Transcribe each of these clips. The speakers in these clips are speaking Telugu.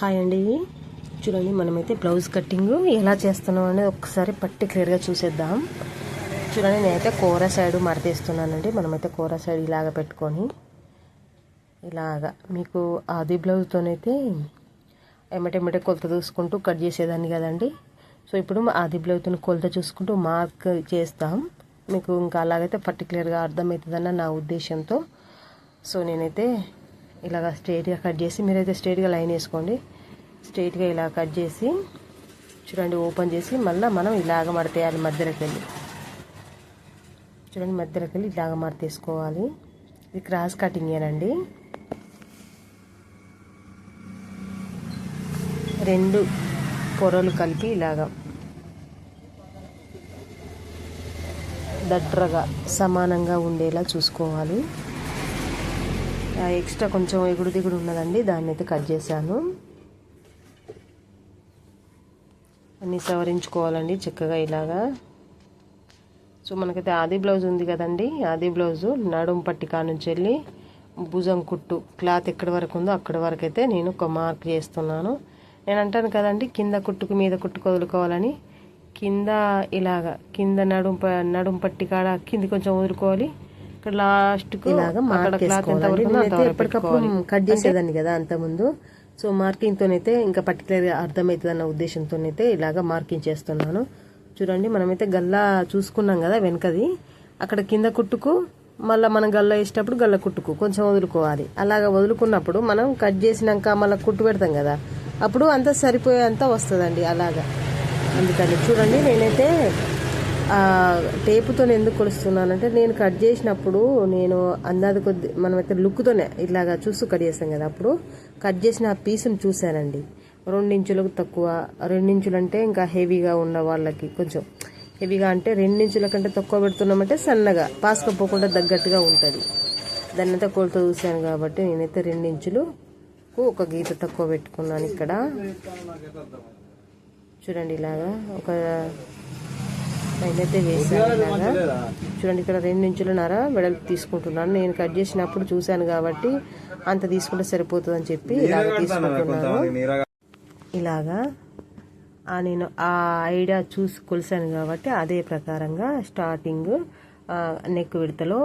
హాయ్ అండి. చూడండి మనమైతే బ్లౌజ్ కటింగ్ ఎలా చేస్తున్నాం అనేది ఒకసారి పట్టి క్లియర్గా చూసేద్దాం. చూడండి నేనైతే కూర సైడ్ మడతీస్తున్నానండి మనమైతే కూర సైడ్ ఇలాగ పెట్టుకొని ఇలాగా మీకు ఆది బ్లౌజ్తోనైతే ఎమ్మటెమ్మటే కొలత చూసుకుంటూ కట్ చేసేదాన్ని కదండి. సో ఇప్పుడు ఆది బ్లౌజ్తో కొలత చూసుకుంటూ మార్క్ చేస్తాం. మీకు ఇంకా అలాగైతే పర్టికులర్గా అర్థమవుతుందన్న నా ఉద్దేశంతో. సో నేనైతే ఇలాగ స్ట్రైట్గా కట్ చేసి మీరైతే స్ట్రైట్గా లైన్ వేసుకోండి. స్ట్రైట్గా ఇలా కట్ చేసి చూడండి ఓపెన్ చేసి మళ్ళీ మనం ఇలాగ మడతేయాలి మధ్యలోకి వెళ్ళి చూడండి మధ్యలోకి వెళ్ళి ఇలాగ మడతేసుకోవాలి. ఇది క్రాస్ కటింగేనండి రెండు పొరలు కలిపి ఇలాగ దట్రగా సమానంగా ఉండేలా చూసుకోవాలి. ఎక్స్ట్రా కొంచెం ఎగుడు దిగుడు ఉన్నదండి. దాన్ని అయితే కట్ చేశాను. అన్నీ సవరించుకోవాలండి చక్కగా ఇలాగా. సో మనకైతే ఆది బ్లౌజ్ ఉంది కదండి. ఆది బ్లౌజు నడుము పట్టి నుంచి వెళ్ళి భుజం కుట్టు క్లాత్ ఎక్కడి వరకు ఉందో అక్కడి వరకు అయితే నేను ఒక మార్క్ చేస్తున్నాను. నేను అంటాను కదండి కింద కుట్టుకు మీద కుట్టుకు వదులుకోవాలని. కింద ఇలాగ కింద నడుం నడుం పట్టి కాడ కింది కొంచెం వదులుకోవాలి. ఇక్కడ లాస్ట్ ఇలాగా మార్క్ నేనైతే ఎప్పటికప్పుడు కట్ చేసేదాన్ని కదా అంతకుముందు. సో మార్కింగ్తోనైతే ఇంకా పర్టికులర్గా అర్థమవుతుంది అన్న ఉద్దేశంతోనైతే ఇలాగా మార్కింగ్ చేస్తున్నాను. చూడండి మనమైతే గల్లా చూసుకున్నాం కదా వెనకది. అక్కడ కింద కుట్టుకు మళ్ళీ మనం గల్ల వేసేటప్పుడు గల్ల కుట్టుకు కొంచెం వదులుకోవాలి. అలాగ వదులుకున్నప్పుడు మనం కట్ చేసినాక మళ్ళీ కుట్టు పెడతాం కదా. అప్పుడు అంతా సరిపోయేంత వస్తుందండి అలాగా. అందుకని చూడండి నేనైతే టేపుతో ఎందుకు కొలుస్తున్నానంటే నేను కట్ చేసినప్పుడు నేను అందాది కొద్ది మనమైతే లుక్తోనే ఇలాగా చూస్తూ కట్ చేస్తాం కదా అప్పుడు కట్ చేసిన ఆ పీస్ని చూశానండి. రెండించులకు తక్కువ రెండించులు అంటే ఇంకా హెవీగా ఉన్న వాళ్ళకి కొంచెం హెవీగా అంటే రెండించుల కంటే తక్కువ పెడుతున్నామంటే సన్నగా పాసుకపోకుండా తగ్గట్టుగా ఉంటుంది. దాన్ని అయితే కొలత చూశాను కాబట్టి నేనైతే రెండించులకు ఒక గీత తక్కువ పెట్టుకున్నాను ఇక్కడ. చూడండి ఇలాగా ఒక నేనైతే వేసాను చూడండి ఇక్కడ రెండు ఇంచులున్నర వెడల్పు తీసుకుంటున్నాను. నేను కట్ చేసినప్పుడు చూశాను కాబట్టి అంత తీసుకుంటే సరిపోతుంది అని చెప్పి ఇలాగ తీసుకుంటున్నాను. ఇలాగా. ఆ నేను ఆ ఐడియా చూసి కొలిసాను కాబట్టి అదే ప్రకారంగా స్టార్టింగ్ నెక్ విడతలో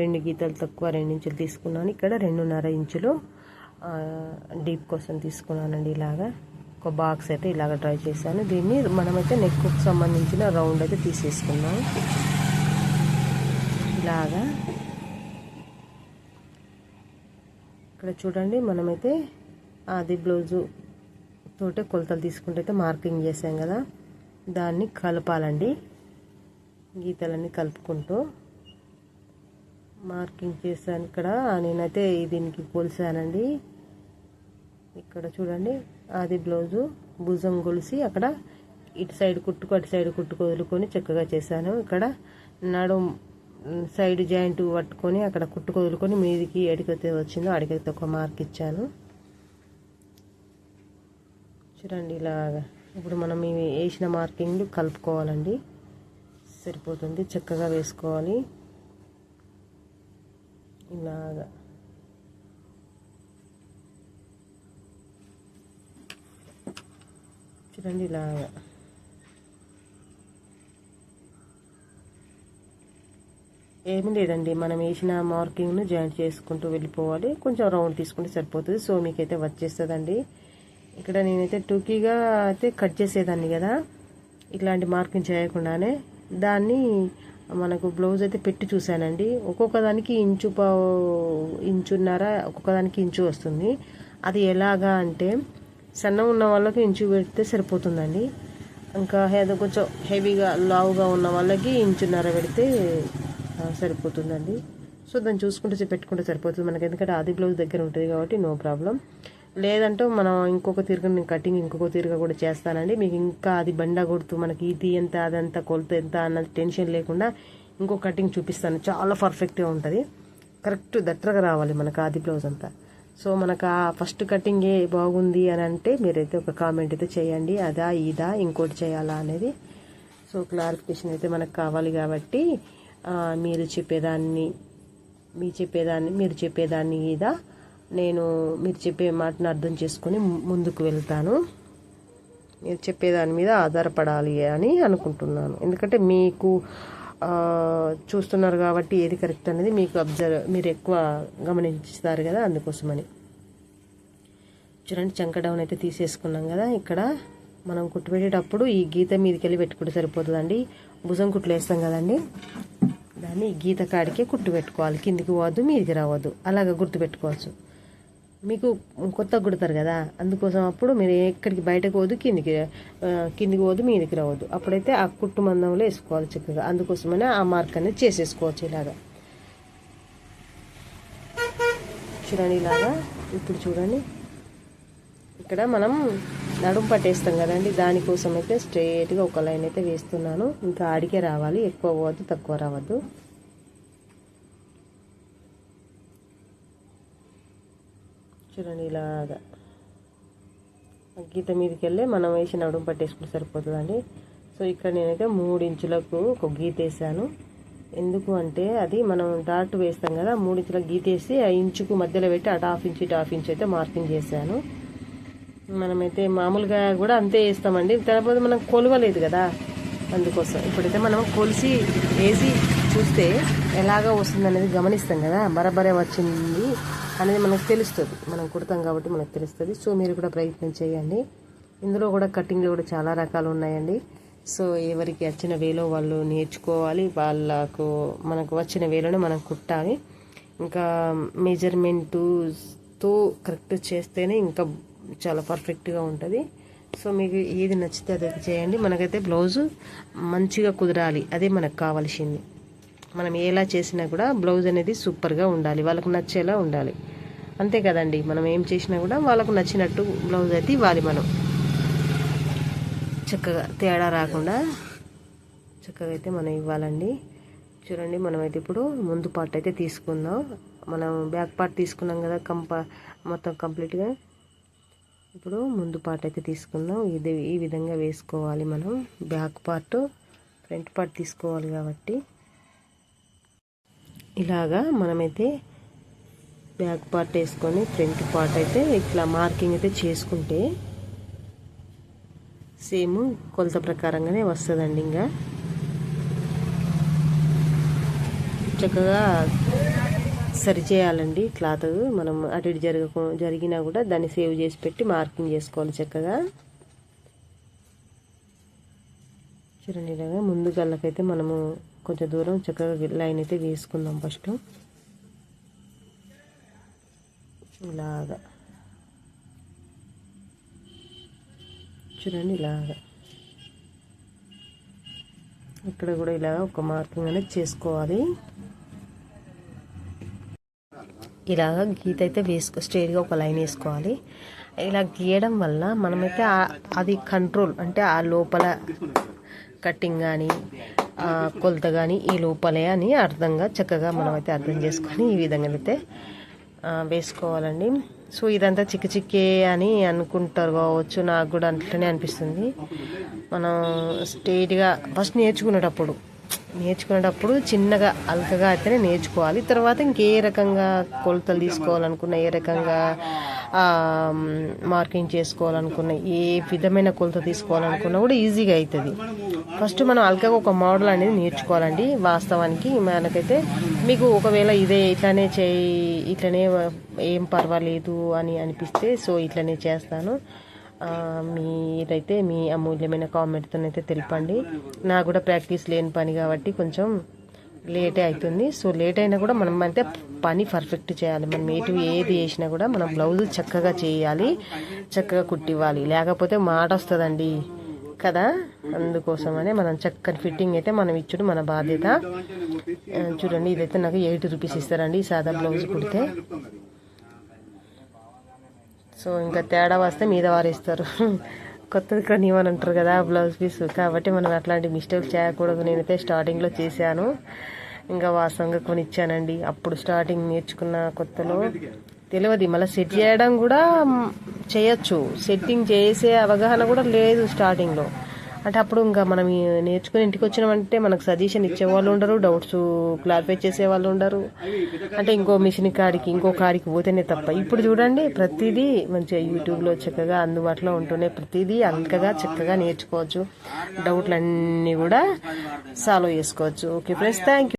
రెండు గీతలు తక్కువ రెండు ఇంచులు తీసుకున్నాను. ఇక్కడ రెండున్నర ఇంచులు డీప్ కోసం తీసుకున్నానండి ఇలాగా. ఒక బాక్స్ అయితే ఇలాగ ట్రై చేశాను. దీన్ని మనమైతే నెక్కు సంబంధించిన రౌండ్ అయితే తీసేసుకున్నాం ఇలాగా. ఇక్కడ చూడండి మనమైతే అది బ్లౌజు తోటే కొలతలు తీసుకుంటే అయితే మార్కింగ్ చేసాం కదా. దాన్ని కలపాలండి. గీతలన్నీ కలుపుకుంటూ మార్కింగ్ చేశాను ఇక్కడ. నేనైతే దీనికి కొలిసానండి ఇక్కడ చూడండి. అది బ్లౌజు భుజం గొలిసి అక్కడ ఇటు సైడ్ కుట్టుకు అటు సైడ్ కుట్టుకు వదులుకొని చక్కగా చేశాను. ఇక్కడ నడుం సైడ్ జాయింట్ పట్టుకొని అక్కడ కుట్టుకు వదులుకొని మీదికి ఎడికైతే వచ్చిందో అడిగైతే ఒక మార్క్ ఇచ్చాను. చూడండి ఇలాగా ఇప్పుడు మనం ఇవి వేసిన మార్కింగ్లు కలుపుకోవాలండి. సరిపోతుంది. చక్కగా వేసుకోవాలి. ఇలాగా. చూడండి ఇలాగా. ఏమి లేదండి మనం వేసిన మార్కింగ్ను జాయింట్ చేసుకుంటూ వెళ్ళిపోవాలి. కొంచెం రౌండ్ తీసుకుంటే సరిపోతుంది. సో మీకైతే వచ్చేస్తుందండి. ఇక్కడ నేనైతే టూకీగా అయితే కట్ చేసేదాన్ని కదా. ఇట్లాంటి మార్కింగ్ చేయకుండానే దాన్ని మనకు బ్లౌజ్ అయితే పెట్టి చూశానండి. ఒక్కొక్క దానికి ఇంచు ఇంచున్నర ఒక్కొక్క దానికి ఇంచు వస్తుంది. అది ఎలాగా అంటే సన్నం ఉన్న వాళ్ళకి ఇంచు పెడితే సరిపోతుందండి. ఇంకా ఏదో కొంచెం హెవీగా లావుగా ఉన్న వాళ్ళకి ఇంచున్నర పెడితే సరిపోతుందండి. సో దాన్ని చూసుకుంటే పెట్టుకుంటే సరిపోతుంది. మనకి ఎందుకంటే ఆది బ్లౌజ్ దగ్గర ఉంటుంది కాబట్టి నో ప్రాబ్లం. లేదంటే మనం ఇంకొక తిరుగు నేను కటింగ్ ఇంకొక తీరుగా కూడా చేస్తానండి. మీకు ఇంకా అది బండ కొడుతూ మనకి ఇది ఎంత అదంతా కొలత ఎంత అన్నది టెన్షన్ లేకుండా ఇంకో కటింగ్ చూపిస్తాను. చాలా పర్ఫెక్ట్గా ఉంటుంది. కరెక్ట్ దట్టగా రావాలి మనకు ఆది బ్లౌజ్ అంతా. సో మనకు ఆ ఫస్ట్ కటింగ్ ఏ బాగుంది అని అంటే మీరైతే ఒక కామెంట్ అయితే చేయండి. అదా ఇదా ఇంకోటి చేయాలా అనేది. సో క్లారిఫికేషన్ అయితే మనకు కావాలి కాబట్టి మీరు చెప్పేదాన్ని మీ చెప్పేదాన్ని మీరు చెప్పేదాన్ని ఇదా. నేను మీరు చెప్పే మాటను అర్థం చేసుకొని ముందుకు వెళ్తాను. మీరు చెప్పేదాని మీద ఆధారపడాలి అని అనుకుంటున్నాను. ఎందుకంటే మీకు చూస్తున్నారు కాబట్టి ఏది కరెక్ట్ అనేది మీకు అబ్జర్వ్ మీరు ఎక్కువ గమనిస్తారు కదా అందుకోసమని. చూడండి చంక డౌన్ అయితే తీసేసుకున్నాం కదా. ఇక్కడ మనం కుట్టు పెట్టేటప్పుడు ఈ గీత మీదకి వెళ్ళి పెట్టుకుంటే సరిపోతుందండి. భుజం కుట్లు వేస్తాం కదండి. దాన్ని గీత కాడికే కుట్టు పెట్టుకోవాలి కిందికి పోవద్దు మీదికి రావద్దు. అలాగ గుర్తు పెట్టుకోవచ్చు మీకు కొత్త కుడతారు కదా అందుకోసం అప్పుడు మీరు ఎక్కడికి బయటకు పోదు కిందికి కిందికి పోదు మీదికి రావద్దు. అప్పుడైతే ఆ కుట్టు మందంలో వేసుకోవాలి చక్కగా. అందుకోసమనే ఆ మార్క్ అనేది చేసేసుకోవచ్చు ఇలాగా. చూడండి ఇలాగా. ఇప్పుడు చూడండి. ఇక్కడ మనం నడుము పట్టేస్తాం కదండి. దానికోసం అయితే స్ట్రైట్గా ఒక లైన్ అయితే వేస్తున్నాను. ఇంకా ఆడికే రావాలి. ఎక్కువ పోవద్దు తక్కువ రావద్దు. చూడండి ఇలాగా గీత మీదకి వెళ్ళి మనం వేసి నడుము పట్టేసుకుంటే సరిపోతుందండి. సో ఇక్కడ నేనైతే మూడు ఇంచులకు ఒక గీత వేసాను. ఎందుకు అంటే అది మనం డాట్ వేస్తాం కదా మూడు ఇంచుల గీతేసి ఆ ఇంచుకు మధ్యలో పెట్టి అటు హాఫ్ ఇంచ్ ఇటు హాఫ్ ఇంచ్ అయితే మార్కింగ్ చేశాను. మనమైతే మామూలుగా కూడా అంతే వేస్తామండి. తర్వాత మనం కొలవలేదు కదా అందుకోసం. ఇప్పుడైతే మనం కొలిసి వేసి చూస్తే ఎలాగ వస్తుంది అనేది గమనిస్తాం కదా బరబరే వచ్చింది. అనేది మనకు తెలుస్తుంది. మనం కుడతాం కాబట్టి మనకు తెలుస్తుంది. సో మీరు కూడా ప్రయత్నం చేయండి. ఇందులో కూడా కటింగ్లు కూడా చాలా రకాలు ఉన్నాయండి. సో ఎవరికి వచ్చిన వేలో వాళ్ళు నేర్చుకోవాలి. వాళ్ళకు మనకు వచ్చిన వేలోనే మనం కుట్టాలి. ఇంకా మెజర్మెంటుతో కరెక్ట్ చేస్తేనే ఇంకా చాలా పర్ఫెక్ట్గా ఉంటుంది. సో మీకు ఏది నచ్చితే అది చేయండి. మనకైతే బ్లౌజు మంచిగా కుదరాలి. అదే మనకు కావాల్సింది. మనం ఎలా చేసినా కూడా బ్లౌజ్ అనేది సూపర్గా ఉండాలి వాళ్ళకు నచ్చేలా ఉండాలి. అంతే కదండి మనం ఏం చేసినా కూడా వాళ్ళకు నచ్చినట్టు బ్లౌజ్ అయితే ఇవ్వాలి మనం. చక్కగా తేడా రాకుండా చక్కగా అయితే మనం ఇవ్వాలండి. చూడండి మనమైతే ఇప్పుడు ముందు పార్ట్ అయితే తీసుకుందాం. మనం బ్యాక్ పార్ట్ తీసుకున్నాం కదా కంప మొత్తం కంప్లీట్గా. ఇప్పుడు ముందు పార్ట్ అయితే తీసుకుందాం. ఇది ఈ విధంగా వేసుకోవాలి మనం. బ్యాక్ పార్ట్ ఫ్రంట్ పార్ట్ తీసుకోవాలి కాబట్టి. ఇలాగా మనమైతే బ్యాక్ పార్ట్ వేసుకొని ఫ్రంట్ పార్ట్ అయితే ఇట్లా మార్కింగ్ అయితే చేసుకుంటే సేమ్ కొలత ప్రకారంగానే వస్తుందండి ఇంకా చక్కగా సరి చేయాలండి క్లాత్. మనం అటు ఇటు జరగకు జరిగినా కూడా దాన్ని సేవ్ చేసి పెట్టి మార్కింగ్ చేసుకోవాలి చక్కగా. చూడండి ఇలాగా ముందు గల్లకైతే మనము కొంచెం దూరం చక్కగా లైన్ అయితే వేసుకుందాం ఫస్ట్. ఇలాగా. చూడండి ఇలాగా. ఇక్కడ కూడా ఇలా ఒక మార్కింగ్ అనేది చేసుకోవాలి. ఇలాగ గీత అయితే వేసుకో స్ట్రైట్గా ఒక లైన్ వేసుకోవాలి. ఇలా గీయడం వల్ల మనమైతే అది కంట్రోల్ అంటే ఆ లోపల కట్టింగ్ కానీ కొలత కానీ ఈ లోపలే అని అర్థంగా చక్కగా మనమైతే అర్థం చేసుకొని ఈ విధంగా అయితే వేసుకోవాలండి. సో ఇదంతా చిక్కి చిక్కే అని అనుకుంటారు కావచ్చు నాకు కూడా అట్లనే అనిపిస్తుంది. మనం స్ట్రైట్గా ఫస్ట్ నేర్చుకునేటప్పుడు నేర్చుకునేటప్పుడు చిన్నగా అల్కగా అయితేనే నేర్చుకోవాలి. తర్వాత ఇంకే రకంగా కొలతలు తీసుకోవాలనుకున్న ఏ రకంగా మార్కింగ్ చేసుకోవాలనుకున్న ఏ విధమైన కొలత తీసుకోవాలనుకున్నా కూడా ఈజీగా అవుతుంది ఫస్ట్ మనం అల్కగా ఒక మోడల్ అనేది నేర్చుకోవాలండి వాస్తవానికి. మనకైతే మీకు ఒకవేళ ఇదే ఇట్లానే చేయి ఇట్లనే ఏం పర్వాలేదు అని అనిపిస్తే సో ఇట్లనే చేస్తాను. మీరైతే మీ అమూల్యమైన కామెంట్తోనైతే తెలిపండి. నాకు కూడా ప్రాక్టీస్ లేని పని కాబట్టి కొంచెం లేటే అవుతుంది సో లేట్ అయినా కూడా మనం అయితే పని పర్ఫెక్ట్ చేయాలి. మనం ఎటు ఏది చేసినా కూడా మనం బ్లౌజ్ చక్కగా చేయాలి చక్కగా కుట్టివ్వాలి. లేకపోతే మాట వస్తుందండి కదా? అందుకోసమనే మనం చక్కని ఫిట్టింగ్ అయితే మనం ఇచ్చుడు మన బాధ్యత. చూడండి ఇదైతే నాకు ఎయిటీ రూపీస్ ఇస్తారండి ఈ సాదా బ్లౌజ్ కుడితే. సో ఇంకా తేడా వస్తే మీద వారేస్తారు. కొత్తది కొని ఇవ్వని అంటారు కదా బ్లౌజ్ పీస్. కాబట్టి మనం అట్లాంటి మిస్టేక్ చేయకూడదు. నేనైతే స్టార్టింగ్లో చేశాను. ఇంకా వాసంగా కొనిచ్చానండి. అప్పుడు స్టార్టింగ్ నేర్చుకున్న కొత్తలో తెలియదు. మళ్ళీ సెట్ చేయడం కూడా చేయొచ్చు. సెట్టింగ్ చేసే అవగాహన కూడా లేదు స్టార్టింగ్లో. అంటే అప్పుడు ఇంకా మనం నేర్చుకుని ఇంటికి వచ్చినామంటే మనకు సజెషన్ ఇచ్చే వాళ్ళు ఉండరు డౌట్స్ క్లారిఫై చేసే వాళ్ళు ఉండరు. అంటే ఇంకో మిషన్ కాడికి ఇంకో కాడికి పోతేనే తప్ప. ఇప్పుడు చూడండి ప్రతిదీ మంచిగా యూట్యూబ్లో చక్కగా అందుబాటులో ఉంటూనే ప్రతిదీ అల్కగా చక్కగా నేర్చుకోవచ్చు. డౌట్లన్నీ కూడా సాల్వ్ చేసుకోవచ్చు. Okay friends thank